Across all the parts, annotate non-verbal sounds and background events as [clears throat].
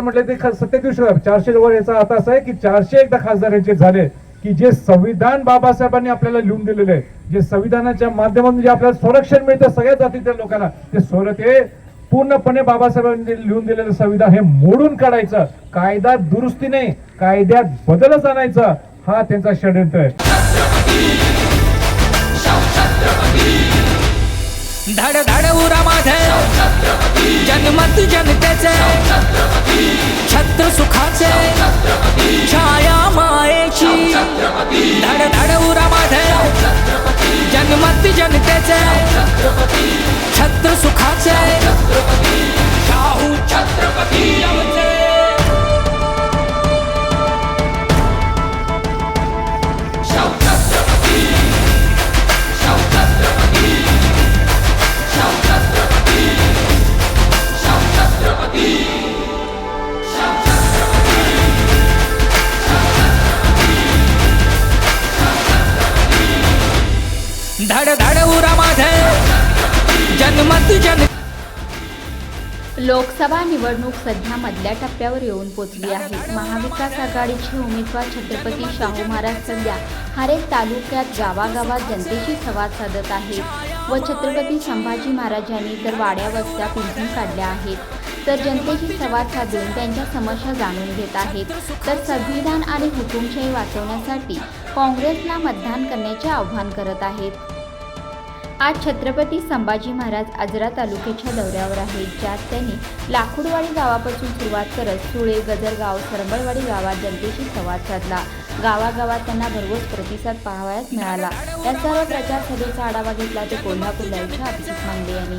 म्हटलं ते ख- सत्तेतीस चारशे वर याचा आता असं आहे की चारशे एकदा खासदार यांचे झाले की जे संविधान बाबासाहेबांनी आपल्याला लिहून दिलेले आहे जे संविधानाच्या माध्यमातून जे आपल्याला संरक्षण मिळतं सगळ्या जातीच्या लोकांना ते सोर ते पूर्णपणे बाबासाहेबांनी लिहून दिलेलं संविधान हे मोडून काढायचं. कायदा दुरुस्ती नाही कायद्यात बदलच आणायचा. हा त्यांचा षडयंत्र आहे. धड धड उरा माझ. जनमत जनतेचे. छत्र सुखाचे. जन लोकसभा निवडणूक सध्या मधल्या टप्प्यावर येऊन पोचली आहे. महाविकास आघाडीचे उमेदवार छत्रपती शाहू महाराज सध्या हरेक तालुक्यात गावागावात जनतेशी संवाद साधत आहेत. व छत्रपती संभाजी महाराजांनी तर वाड्या वस्त्या पिंजून काढल्या आहेत. तर जनतेशी संवाद साधून त्यांच्या समस्या जाणून घेत आहेत. तर संविधान आणि हुकुमशाही वाचवण्यासाठी काँग्रेसला मतदान करण्याचे आवाहन करत आहेत. आज छत्रपती संभाजी महाराज आजरा तालुक्याच्या दौऱ्यावर आहेत ज्यात त्यांनी लाकूडवाडी गावापासून सुरुवात करत सुळे गजरगाव सरंबळवाडी गावात जनतेशी संवाद साधला. गावागावात त्यांना भरघोस प्रतिसाद पाहावयास मिळाला. या सर्व प्रचार सभेचा आढावा घेतला ते कोल्हापूर इच्छा अभिजित मांडे यांनी.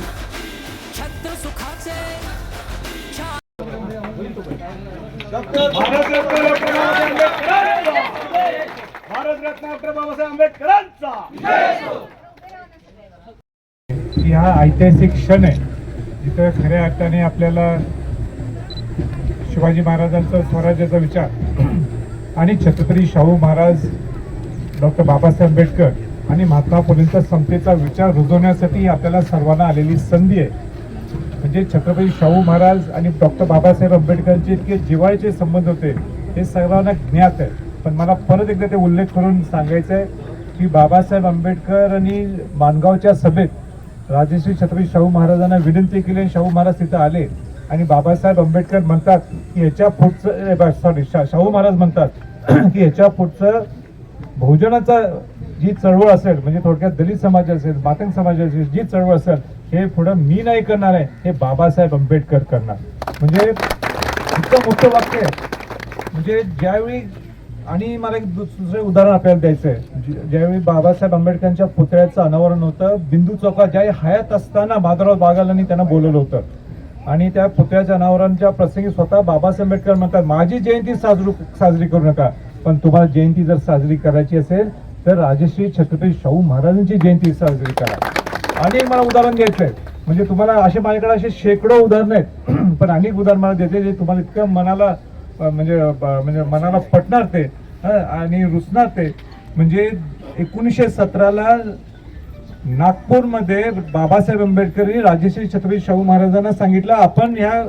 भारतरत्न डॉक्टर बाबासाहेब आंबेडकरांचा भारतरत्न डॉक्टर बाबासाहेब आंबेडकरांचा की हा ऐतिहासिक क्षण आहे. जिथं खऱ्या अर्थाने आपल्याला शिवाजी महाराजांचा स्वराज्याचा विचार आणि छत्रपती शाहू महाराज डॉक्टर बाबासाहेब आंबेडकर आणि महात्मा फुलेंचा समतेचा विचार रुजवण्यासाठी आपल्याला सर्वांना आलेली संधी आहे. म्हणजे छत्रपती शाहू महाराज आणि डॉक्टर बाबासाहेब आंबेडकरांचे इतके जिव्हाळ्याचे संबंध होते हे सर्वांना ज्ञात आहे. पण मला परत एकदा ते उल्लेख करून सांगायचं आहे की बाबासाहेब आंबेडकर आणि माणगावच्या सभेत राजश्री छत्रपती शाहू महाराजांना विनंती केली आणि शाहू महाराज तिथं आले. आणि बाबासाहेब आंबेडकर म्हणतात की ह्याच्या पुढचं सॉरी शा शाहू महाराज म्हणतात [clears throat] की ह्याच्या पुढचं बहुजनाचा जी चळवळ असेल म्हणजे थोडक्यात दलित समाज असेल मातंग समाज असेल जी चळवळ असेल हे पुढं मी नाही करणार आहे हे बाबासाहेब आंबेडकर करणार. म्हणजे इतकं मोठं वाक्य आहे. म्हणजे ज्यावेळी आणि मला एक दुसरे दुसरं उदाहरण आपल्याला द्यायचं आहे ज्यावेळी बाबासाहेब आंबेडकरांच्या पुतळ्याचं अनावरण होतं बिंदू चौकात ज्यावेळी हयात असताना माधवराव बागालांनी त्यांना बोलवलं होतं. आणि त्या पुतळ्याच्या अनावरणच्या प्रसंगी स्वतः बाबासाहेब आंबेडकर म्हणतात माझी जयंती साजरू साजरी करू नका पण तुम्हाला जयंती जर साजरी करायची असेल तर राजश्री छत्रपती शाहू महाराजांची जयंती साजरी करा. आणि मला उदाहरण द्यायचं आहे म्हणजे तुम्हाला असे माझ्याकडे असे शेकडो उदाहरण आहेत. [clears throat] पण अनेक उदाहरण मला देते जे तुम्हाला इतकं मनाला म्हणजे म्हणजे मनाला पटणार ते आणि रुचणार ते. म्हणजे एकोणीसशे सतराला नागपूरमध्ये बाबासाहेब आंबेडकरी राजेश्री छत्रपती शाहू महाराजांना सांगितलं आपण ह्या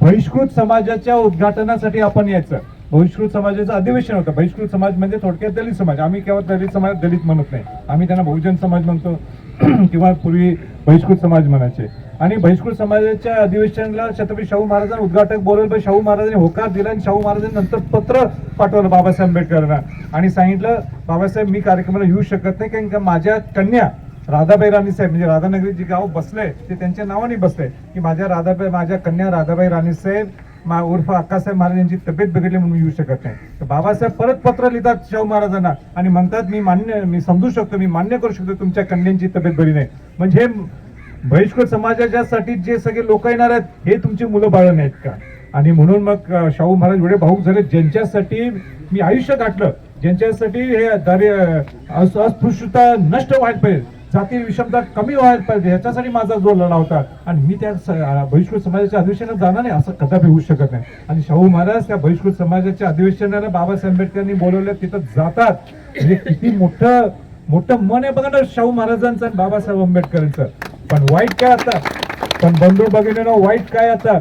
बहिष्कृत समाजाच्या उद्घाटनासाठी आपण यायचं. बहिष्कृत समाजाचं अधिवेशन होतं. बहिष्कृत समाज म्हणजे थोडक्यात दलित समाज. आम्ही केव्हा दलित समाज दलित म्हणत नाही. आम्ही त्यांना बहुजन समाज म्हणतो. [clears throat] किंवा पूर्वी बहिष्कृत समाज म्हणायचे. आणि बहिष्कृत समाजाच्या अधिवेशनाला छत्रपती शाहू महाराजांना उद्घाटक बोलवलं पण शाहू महाराजांनी होकार दिला आणि शाहू महाराजांनी नंतर पत्र पाठवलं बाबासाहेब आंबेडकरांना. आणि सांगितलं बाबासाहेब मी कार्यक्रमाला येऊ शकत नाही कारण का माझ्या कन्या राधाबाई राणी साहेब म्हणजे राधानगरी जे गाव बसलंय ते त्यांच्या नावाने बसले की माझ्या राधाबाई माझ्या कन्या राधाबाई राणी साहेब मा उर्फ अक्कासाहेब महाराजांची तब्येत बिघडली म्हणून येऊ शकत नाही. तर बाबासाहेब परत पत्र लिहितात शाहू महाराजांना आणि म्हणतात मी मान्य मी समजू शकतो मी मान्य करू शकतो तुमच्या कन्यांची तब्येत बरी नाही. म्हणजे बहिष्कृत समाजाच्यासाठी जे सगळे लोक येणार आहेत हे तुमची मुलं बाळ नाहीत का? आणि म्हणून मग शाहू महाराज एवढे भाऊक झाले ज्यांच्यासाठी मी आयुष्य गाठलं ज्यांच्यासाठी हे दारि अस्पृश्यता नष्ट व्हायला पाहिजे जाती विषमता कमी व्हायला पाहिजे ह्याच्यासाठी माझा जो लढा होता. आणि मी त्या बहिष्कृत समाजाच्या अधिवेशनात जाणार नाही असं कदापि होऊ शकत नाही. आणि शाहू महाराज त्या बहिष्कृत समाजाच्या अधिवेशनाला बाबासाहेब आंबेडकरांनी बोलवलं तिथं जातात. म्हणजे किती मोठं मोठं मन आहे बघा ना शाहू महाराजांचं आणि बाबासाहेब आंबेडकरांचं. पण वाईट काय आता? पण बंधू भगिनीनं वाईट काय आता?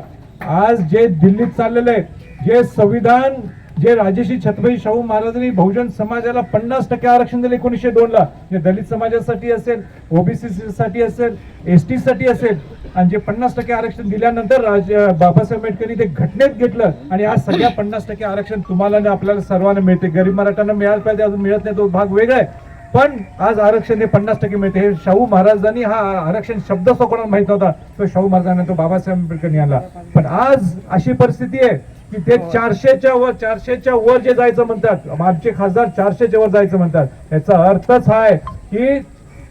आज जे दिल्लीत चाललेलं आहे जे संविधान जे राजेशी छत्रपती शाहू महाराजांनी बहुजन समाजाला पन्नास टक्के आरक्षण दिले एकोणीसशे दोन ला जे दलित समाजासाठी असेल ओबीसी साठी असेल एस टी साठी असेल आणि जे पन्नास टक्के आरक्षण दिल्यानंतर राज बाबासाहेब आंबेडकरांनी ते घटनेत घेतलं. आणि आज सगळ्या पन्नास टक्के आरक्षण तुम्हाला आणि आपल्याला सर्वांना मिळते. गरीब मराठ्यांना मिळालं पाहिजे अजून मिळत नाही तो भाग वेगळा आहे. पण आज आरक्षण हे पन्नास टक्के मिळते. हे शाहू महाराजांनी हा आरक्षण शब्द कोणाला माहीत नव्हता. तो शाहू महाराजांना तो बाबासाहेब आंबेडकरनी आला पण आज अशी परिस्थिती आहे की ते चारशेच्या वर चारशेच्या वर जे जायचं म्हणतात आमचे खासदार चारशेच्या वर जायचं म्हणतात. याचा अर्थच हा आहे की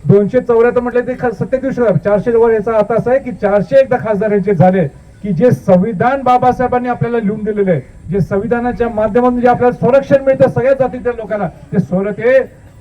दोनशे चौऱ्याहत्तर म्हटलं ते दिवशी चारशे वर याचा अर्थ असा आहे की चारशे एकदा खासदार यांचे झाले की जे संविधान बाबासाहेबांनी आपल्याला लिहून दिलेलं आहे जे संविधानाच्या माध्यमातून जे आपल्याला संरक्षण मिळतं सगळ्या जातीच्या लोकांना ते सोर ते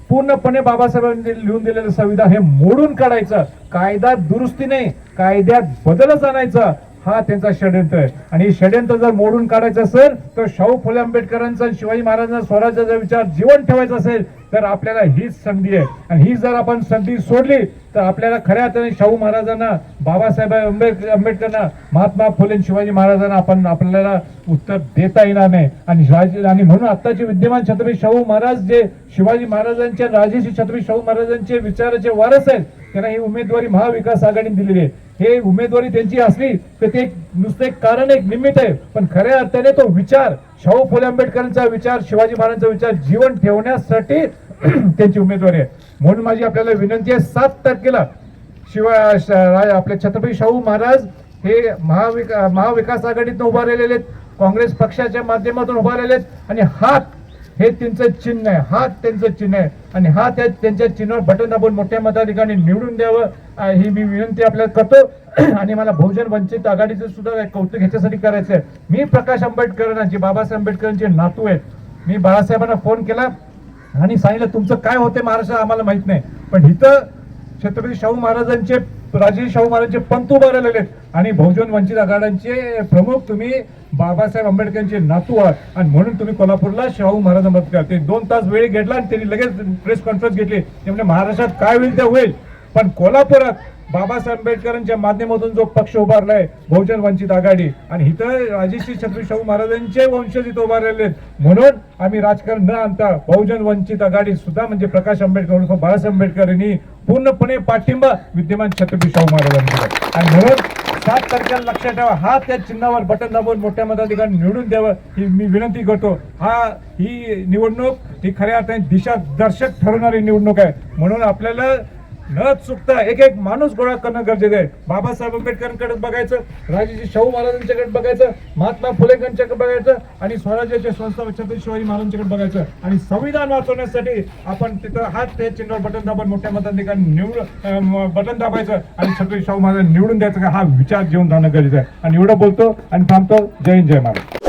पूर्णपणे बाबासाहेबांनी लिहून दिलेलं संविधान हे मोडून काढायचं. कायदा दुरुस्ती नाही कायद्यात बदलच आणायचा. हा त्यांचा षडयंत्र आहे. आणि हे षडयंत्र जर मोडून काढायचं असेल तर शाहू फुले आंबेडकरांचा शिवाजी महाराजांचा स्वराज्याचा विचार जीवन ठेवायचा असेल तर आपल्याला हीच संधी आहे. आणि ही जर आपण संधी सोडली तर आपल्याला खऱ्या अर्थाने शाहू महाराजांना बाबासाहेब आंबेडकर आंबेडकरांना महात्मा फुले शिवाजी महाराजांना आपण आपल्याला उत्तर देता येणार नाही. आणि राजे आणि म्हणून आत्ताचे विद्यमान छत्रपती शाहू महाराज जे शिवाजी महाराजांच्या राजेशी छत्रपती शाहू महाराजांचे विचाराचे वारस आहेत त्यांना ही उमेदवारी महाविकास आघाडीने दिलेली आहे. हे उमेदवारी त्यांची असली तर ते एक नुसतं एक कारण एक निमित्त आहे. पण खऱ्या अर्थाने तो विचार शाहू फुले आंबेडकरांचा विचार शिवाजी महाराजांचा विचार जीवन ठेवण्यासाठी [clears throat] त्यांची उमेदवारी आहे. म्हणून माझी आपल्याला विनंती आहे सात तारखेला शिवाय श- आपले छत्रपती शाहू महाराज हे महाविका महाविकास आघाडीतून उभारलेले आहेत. काँग्रेस पक्षाच्या माध्यमातून उभारलेले आहेत. आणि हात हे त्यांचं चिन्ह आहे. हा त्यांचं चिन्ह आहे. आणि हा त्या त्यांच्या चिन्हावर बटन दाबून मोठ्या मताधिकारी निवडून द्यावं. ही मी विनंती आपल्याला करतो. [clears throat] आणि मला बहुजन वंचित आघाडीचं सुद्धा कौतुक ह्याच्यासाठी करायचं आहे. मी प्रकाश आंबेडकरांचे बाबासाहेब आंबेडकरांचे नातू आहेत. मी बाळासाहेबांना फोन केला आणि सांगितलं तुमचं काय होते महाराष्ट्र आम्हाला माहीत नाही. पण इथं छत्रपती शाहू महाराजांचे राजे शाहू महाराजांचे पंत उभारलेले आहेत. आणि बहुजन वंचित आघाड्यांचे प्रमुख तुम्ही बाबासाहेब आंबेडकरांचे नातू आहात आणि म्हणून तुम्ही कोल्हापूरला शाहू महाराजांबद्दल करा. ते दोन तास वेळ घेतला आणि त्यांनी लगेच प्रेस कॉन्फरन्स घेतली. त्यामुळे महाराष्ट्रात काय होईल ते होईल. पण कोल्हापुरात बाबासाहेब आंबेडकरांच्या माध्यमातून जो पक्ष उभारलाय बहुजन वंचित आघाडी आणि इथं राजेश्री छत्रपती शाहू महाराजांचे वंशज इथं उभारलेले आहेत म्हणून आम्ही राजकारण न आणता बहुजन वंचित आघाडी सुद्धा म्हणजे प्रकाश आंबेडकर बाळासाहेब आंबेडकर यांनी पूर्णपणे पाठिंबा विद्यमान छत्रपती शाहू महाराजांनी आणि म्हणून सात तारखेला लक्षात ठेवा. हा त्या चिन्हावर बटन दाबून मोठ्या मताधिकारी निवडून द्यावं ही मी विनंती करतो. हा ही निवडणूक ही खऱ्या अर्थाने दिशा दर्शक ठरवणारी निवडणूक आहे. म्हणून आपल्याला न चुकता एक एक माणूस गोळा करणं गरजेचं आहे. बाबासाहेब आंबेडकरांकडे बघायचं राजाजी शाहू महाराजांच्याकडे बघायचं महात्मा फुलेंकडे बघायचं आणि स्वराज्याचे संस्था छत्रपती शिवाजी महाराजांच्याकडे बघायचं आणि संविधान वाचवण्यासाठी आपण तिथं हात ते चिन्हावर बटन दाबून मोठ्या मताधिकारी निवड बटन दाबायचं आणि छत्रपती शाहू महाराज निवडून द्यायचं. का हा विचार घेऊन जाणं गरजेचं आहे. आणि एवढं बोलतो आणि थांबतो. जय हिंद जय महाराज